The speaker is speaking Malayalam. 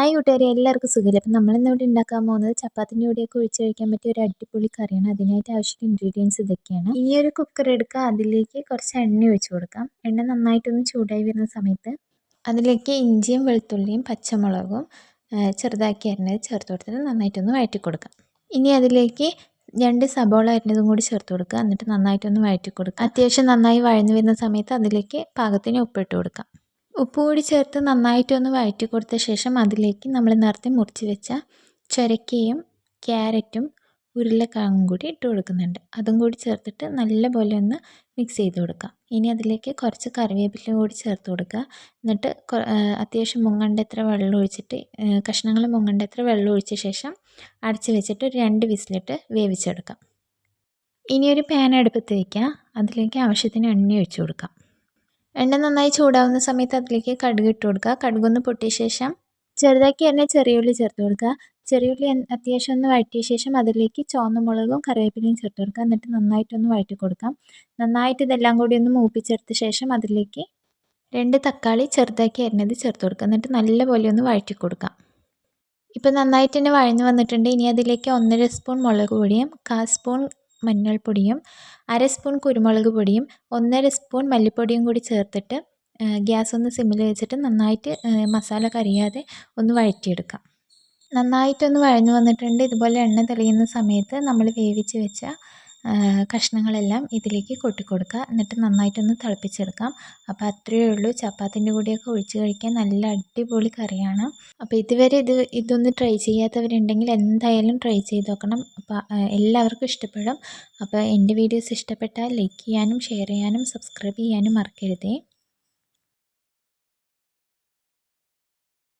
ഹായ് കൂട്ടുകാരെ എല്ലാവർക്കും സുഖമില്ല അപ്പം ഇവിടെ ഉണ്ടാക്കാൻ പോകുന്നത് ചപ്പാത്തിന്റെ കൂടെയൊക്കെ ഒഴിച്ച് കഴിക്കാൻ പറ്റിയ ഒരു അടിപൊളി കറിയാണ്. അതിനായിട്ട് ആവശ്യമുള്ള ഇൻഗ്രീഡിയൻസ് ഇതൊക്കെയാണ്. ഈ ഒരു കുക്കർ എടുക്കുക അതിലേക്ക് കുറച്ച് എണ്ണ ഒഴിച്ച് കൊടുക്കാം. എണ്ണ നന്നായിട്ടൊന്ന് ചൂടായി വരുന്ന സമയത്ത് അതിലേക്ക് ഇഞ്ചിയും വെളുത്തുള്ളിയും പച്ചമുളകും ചെറുതാക്കി അരിഞ്ഞത് ചേർത്ത് കൊടുത്തിട്ട് നന്നായിട്ടൊന്ന് വഴറ്റി കൊടുക്കാം. ഇനി അതിലേക്ക് രണ്ട് സബോള അരിഞ്ഞതും കൂടി ചേർത്ത് കൊടുക്കുക. എന്നിട്ട് നന്നായിട്ടൊന്ന് വഴറ്റി കൊടുക്കുക അത്യാവശ്യം നന്നായി വഴന്നു വരുന്ന സമയത്ത് അതിലേക്ക് പാകത്തിന് ഉപ്പിട്ട് കൊടുക്കാം. ഉപ്പ് കൂടി ചേർത്ത് നന്നായിട്ടൊന്ന് വഴറ്റി കൊടുത്ത ശേഷം അതിലേക്ക് നമ്മൾ നേരത്തെ മുറിച്ച് വെച്ച ചുരക്കയും ക്യാരറ്റും ഉരുളക്കിഴങ്ങും കൂടി ഇട്ട് കൊടുക്കുന്നുണ്ട്. അതും കൂടി ചേർത്തിട്ട് നല്ലപോലെ ഒന്ന് മിക്സ് ചെയ്ത് കൊടുക്കാം. ഇനി അതിലേക്ക് കുറച്ച് കറിവേപ്പില കൂടി ചേർത്ത് കൊടുക്കുക. എന്നിട്ട് അത്യാവശ്യം മുങ്ങണ്ട എത്ര വെള്ളം ഒഴിച്ചിട്ട് കഷ്ണങ്ങൾ മുങ്ങണ്ട എത്ര വെള്ളം ഒഴിച്ച ശേഷം അടച്ച് വെച്ചിട്ട് ഒരു രണ്ട് വിസിലിട്ട് വേവിച്ചെടുക്കാം. ഇനി ഒരു പാൻ അടുപ്പത്ത് വയ്ക്കുക അതിലേക്ക് ആവശ്യത്തിന് എണ്ണ ഒഴിച്ച് കൊടുക്കാം. എണ്ണ നന്നായി ചൂടാവുന്ന സമയത്ത് അതിലേക്ക് കടുക് ഇട്ട് കൊടുക്കുക. കടുകൊന്ന് പൊട്ടിയ ശേഷം ചെറുതാക്കി തന്നെ ചെറിയുള്ളി ചേർത്ത് കൊടുക്കുക. ചെറിയുള്ളി അത്യാവശ്യം ഒന്ന് വഴറ്റിയ ശേഷം അതിലേക്ക് ചുവന്ന മുളകും കറിവേപ്പിലയും ചേർത്ത് കൊടുക്കുക. എന്നിട്ട് നന്നായിട്ടൊന്ന് വഴറ്റി കൊടുക്കാം. നന്നായിട്ട് ഇതെല്ലാം കൂടി ഒന്ന് മൂപ്പിച്ചെടുത്ത ശേഷം അതിലേക്ക് രണ്ട് തക്കാളി ചെറുതാക്കി അരിഞ്ഞത് ചേർത്ത് കൊടുക്കുക. എന്നിട്ട് നല്ലപോലെ ഒന്ന് വഴറ്റി കൊടുക്കാം. ഇപ്പം നന്നായിട്ട് തന്നെ വഴഞ്ഞു വന്നിട്ടുണ്ട്. ഇനി അതിലേക്ക് ഒന്നര സ്പൂൺ മുളക് പൊടിയും കാൽ സ്പൂൺ മഞ്ഞൾപ്പൊടിയും അര സ്പൂൺ കുരുമുളക് പൊടിയും ഒന്നര സ്പൂൺ മല്ലിപ്പൊടിയും കൂടി ചേർത്തിട്ട് ഗ്യാസ് ഒന്ന് സിമ്മിൽ വെച്ചിട്ട് നന്നായിട്ട് മസാല കരിയാതെ ഒന്ന് വഴറ്റിയെടുക്കാം. നന്നായിട്ടൊന്ന് വഴഞ്ഞു വന്നിട്ടുണ്ട്. ഇതുപോലെ എണ്ണ തെളിയുന്ന സമയത്ത് നമ്മൾ വേവിച്ച് വെച്ച കഷ്ണങ്ങളെല്ലാം ഇതിലേക്ക് കൊട്ടിക്കൊടുക്കുക. എന്നിട്ട് നന്നായിട്ടൊന്ന് തിളപ്പിച്ചെടുക്കാം. അപ്പോൾ അത്രയേ ഉള്ളൂ. ചപ്പാത്തിന്റെ കൂടെയൊക്കെ ഒഴിച്ച് കഴിക്കാൻ നല്ല അടിപൊളി കറിയാണ്. അപ്പോൾ ഇതുവരെ ഇത് ഇതൊന്ന് ട്രൈ ചെയ്യാത്തവരുണ്ടെങ്കിൽ എന്തായാലും ട്രൈ ചെയ്ത് നോക്കണം. അപ്പോൾ എല്ലാവർക്കും ഇഷ്ടപ്പെടും. അപ്പോൾ എന്റെ വീഡിയോസ് ഇഷ്ടപ്പെട്ടാൽ ലൈക്ക് ചെയ്യാനും ഷെയർ ചെയ്യാനും സബ്സ്ക്രൈബ് ചെയ്യാനും മറക്കരുതേ.